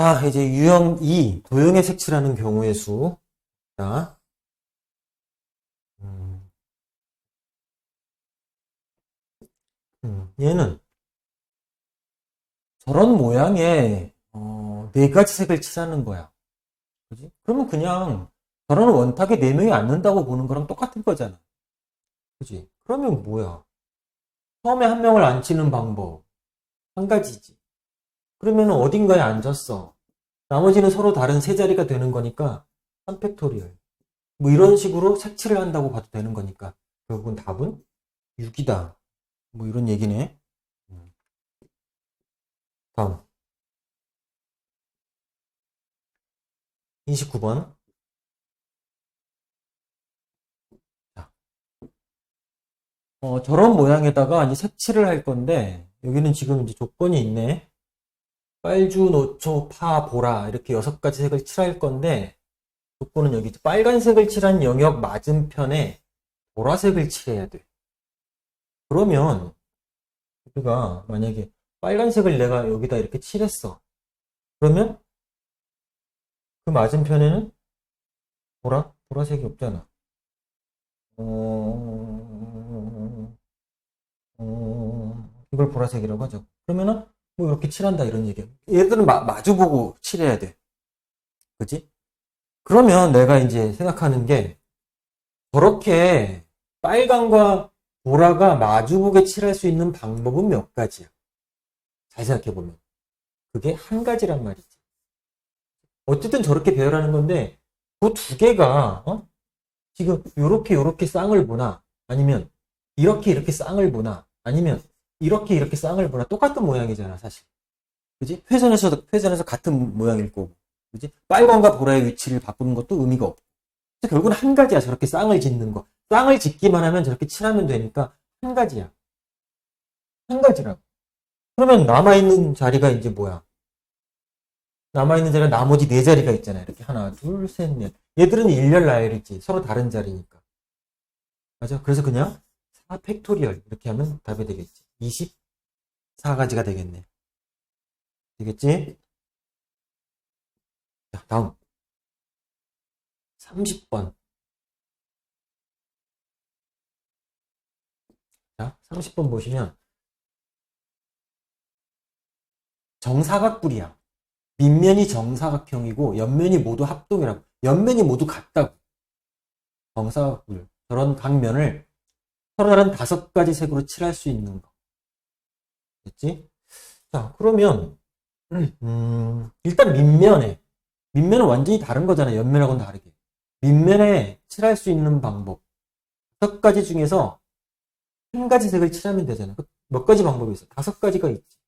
자, 이제 유형 2, 도형의 색칠하는 경우의 수. 자, 음. 음, 얘는 저런 모양의 어, 네 가지 색을 칠하는 거야. 그지? 그러면 그냥 저런 원탁에 네 명이 앉는다고 보는 거랑 똑같은 거잖아. 그지? 그러면 뭐야? 처음에 한 명을 앉히는 방법 한 가지지. 그러면 어딘가에 앉았어. 나머지는 서로 다른 세 자리가 되는 거니까 3팩토리얼. 뭐 이런 식으로 색칠을 한다고 봐도 되는 거니까 결국은 답은 6이다. 뭐 이런 얘기네. 음. 다음. 29번. 자. 어, 저런 모양에다가 이제 색칠을 할 건데, 여기는 지금 이제 조건이 있네. 빨주, 노초, 파, 보라, 이렇게 여섯 가지 색을 칠할 건데, 조건은 여기 빨간색을 칠한 영역 맞은편에 보라색을 칠해야 돼. 그러면, 우리가 만약에 빨간색을 내가 여기다 이렇게 칠했어. 그러면 그 맞은편에는 보라? 보라색이 없잖아. 어, 어, 이걸 보라색이라고 하죠. 그러면은 뭐 이렇게 칠한다 이런 얘기야. 얘들은 마, 마주보고 칠해야 돼. 그지? 그러면 내가 이제 생각하는 게 저렇게 빨강과 보라가 마주보게 칠할 수 있는 방법은 몇 가지야. 잘 생각해보면. 그게 한 가지란 말이지. 어쨌든 저렇게 배열하는 건데, 그 두 개가, 어? 지금, 요렇게, 요렇게 쌍을 보나, 아니면, 이렇게, 이렇게 쌍을 보나, 아니면, 이렇게, 이렇게 쌍을 보나, 똑같은 모양이잖아, 사실. 그지? 회전에서, 회전에서 같은 모양일 거고. 그지? 빨간과 보라의 위치를 바꾸는 것도 의미가 없고. 결국은 한 가지야, 저렇게 쌍을 짓는 거. 쌍을 짓기만 하면 저렇게 칠하면 되니까, 한 가지야. 한 가지라고. 그러면 남아있는 자리가 이제 뭐야? 남아있는 자리가 나머지 네 자리가 있잖아요. 이렇게 하나, 둘, 셋, 넷. 얘들은 일렬 나열이지. 서로 다른 자리니까. 맞아? 그래서 그냥 4 팩토리얼 이렇게 하면 답이 되겠지. 24가지가 되겠네. 되겠지? 자, 다음. 30번. 자, 30번 보시면 정사각뿔이야. 밑면이 정사각형이고 옆면이 모두 합동이라고. 옆면이 모두 같다고. 정사각뿔. 저런 각면을 서로 다른 다섯 가지 색으로 칠할 수 있는 거. 됐지? 자, 그러면 음, 일단 밑면에 밑면은 완전히 다른 거잖아요. 옆면하고는 다르게. 밑면에 칠할 수 있는 방법. 다섯 가지 중에서 한 가지 색을 칠하면 되잖아요. 몇 가지 방법이 있어. 다섯 가지가 있지.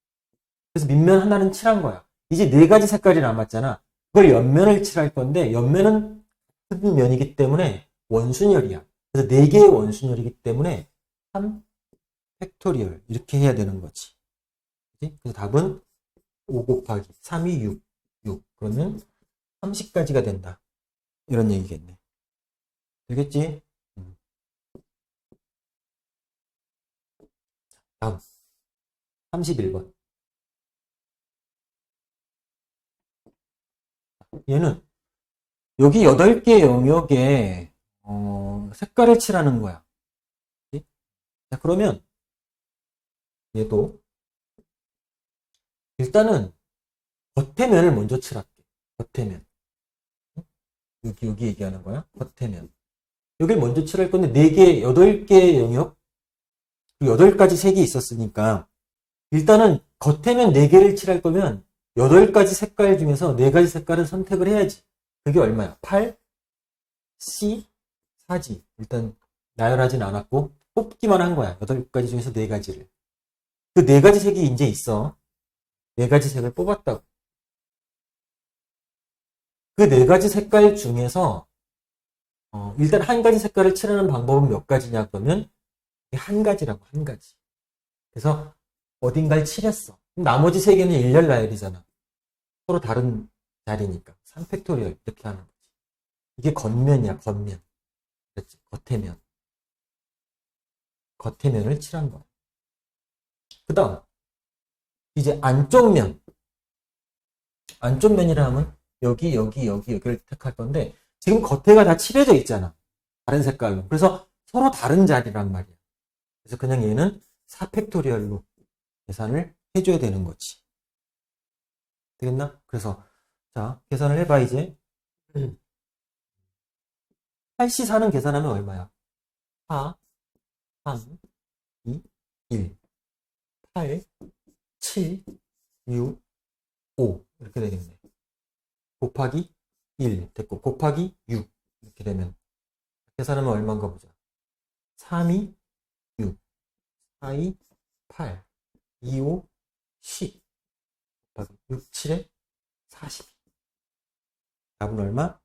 그래서 밑면 하나는 칠한 거야. 이제 네 가지 색깔이 남았잖아. 그걸 옆면을 칠할 건데 옆면은 같은 면이기 때문에 원순열이야. 그래서 네 개의 원순열이기 때문에 3 팩토리얼 이렇게 해야 되는 거지. 그치? 그래서 답은 5 곱하기 3이 6, 6. 그러면 30가지가 된다. 이런 얘기겠네. 되겠지? 음. 다음 31번. 얘는 여기 8개 영역에 어, 색깔을 칠하는 거야. 그치? 자, 그러면 얘도 일단은 겉에 면을 먼저 칠할게. 겉에 면. 여기 여기 얘기하는 거야. 겉에 면. 여기를 먼저 칠할 건데 4개, 8개 영역 그리고 8가지 색이 있었으니까 일단은 겉에 면 4개를 칠할 거면 8가지 색깔 중에서 4가지 색깔을 선택을 해야지. 그게 얼마야? 8, C, 4지. 일단 나열하진 않았고 뽑기만 한 거야. 8가지 중에서 4가지를. 그 4가지 색이 이제 있어. 4가지 색을 뽑았다고. 그 4가지 색깔 중에서 어, 일단 한 가지 색깔을 칠하는 방법은 몇 가지냐 그러면 한 가지라고 한 가지. 그래서 어딘가를 칠했어. 나머지 세 개는 일렬 나열이잖아. 서로 다른 자리니까. 3팩토리얼 이렇게 하는 거지. 이게 겉면이야, 겉면. 그렇지? 겉에 면. 겉에 면을 칠한 거야. 그 다음, 이제 안쪽 면. 안쪽 면이라 하면 여기, 여기, 여기, 여기를 택할 건데 지금 겉에가 다 칠해져 있잖아. 다른 색깔로. 그래서 서로 다른 자리란 말이야. 그래서 그냥 얘는 4팩토리얼로 계산을 해줘야 되는 거지. 되겠나? 그래서 자 계산을 해봐 이제 8시 4는 계산하면 얼마야? 4, 3, 2, 1, 8, 7, 6, 5 이렇게 되겠네. 곱하기 1 됐고 곱하기 6 이렇게 되면 계산하면 얼마인가 보자. 3, 2, 6, 4, 2, 8, 2, 5, 10 곱하기 6, 7에 40 답은 얼마?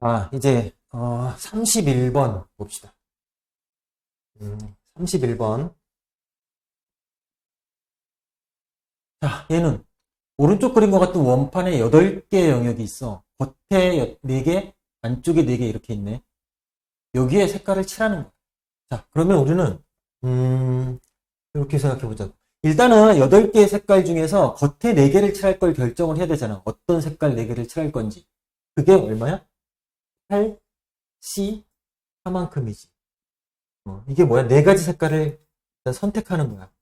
아, 이제, 어, 31번 봅시다. 음, 31번. 자, 얘는 오른쪽 그림과 같은 원판에 8개의 영역이 있어. 겉에 4개, 안쪽에 4개 이렇게 있네. 여기에 색깔을 칠하는 거야. 자, 그러면 우리는, 음, 이렇게 생각해 보자. 일단은 8개의 색깔 중에서 겉에 4개를 칠할 걸 결정을 해야 되잖아. 어떤 색깔 4개를 칠할 건지. 그게 얼마야? 8, C, 4만큼이지. 어, 이게 뭐야? 네 가지 색깔을 선택하는 거야.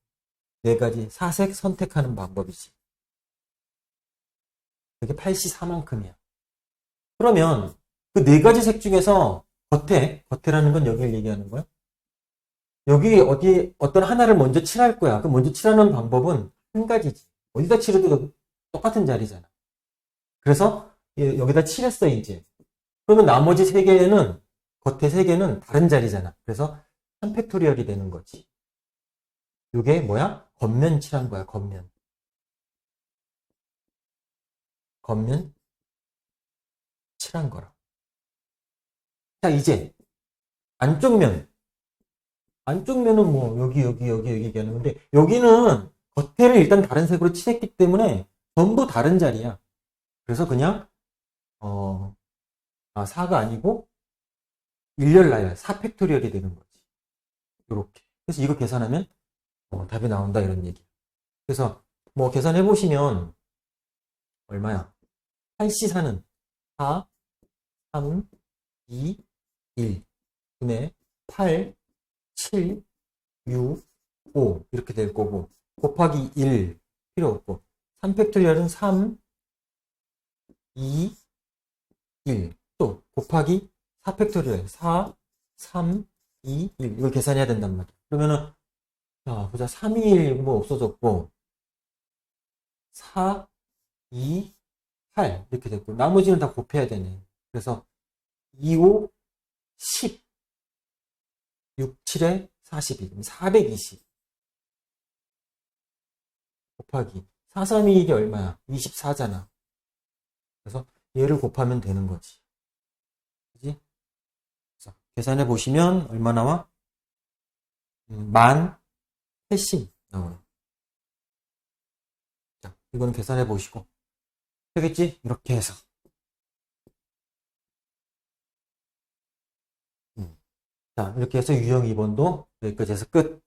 네 가지 사색 선택하는 방법이지. 이게 8C 4만큼이야. 그러면 그 네 가지 색 중에서 겉에, 겉에라는 건 여기를 얘기하는 거야. 여기 어디 어떤 하나를 먼저 칠할 거야. 그 먼저 칠하는 방법은 한 가지지. 어디다 칠해도 똑같은 자리잖아. 그래서 얘 여기다 칠했어 이제. 그러면 나머지 세 개는 겉에 세 개는 다른 자리잖아. 그래서 3 팩토리얼이 되는 거지. 이게 뭐야? 겉면 칠한 거야, 겉면. 겉면 칠한 거라. 자, 이제 안쪽 면. 안쪽 면은 뭐 여기 여기 여기 여기 얘기하는 건데 여기는 겉에를 일단 다른 색으로 칠했기 때문에 전부 다른 자리야. 그래서 그냥 어 아, 4가 아니고 1열 나열 4팩토리얼이 되는 거지. 이렇게. 그래서 이거 계산하면 어, 답이 나온다 이런 얘기. 그래서 뭐 계산해 보시면 얼마야? 8C4는 4, 3, 2, 1 분의 8, 7, 6, 5 이렇게 될 거고 곱하기 1 필요 없고 3팩토리얼은 3, 2, 1 또 곱하기 4팩토리얼 4, 3, 2, 1 이걸 계산해야 된단 말이야. 그러면은 자 보자 3, 2, 1 뭐 없어졌고 4, 2, 8 이렇게 됐고 나머지는 다 곱해야 되네. 그래서 2, 5, 10 6, 7에 42 420 곱하기 4, 3, 2 이게 얼마야? 24잖아. 그래서 얘를 곱하면 되는 거지. 계산해 보시면 얼마 나와? 음, 만 패싱 나오는. 자, 이거는 계산해 보시고. 되겠지? 이렇게 해서. 음. 자, 이렇게 해서 유형 2번도 여기까지 해서 끝.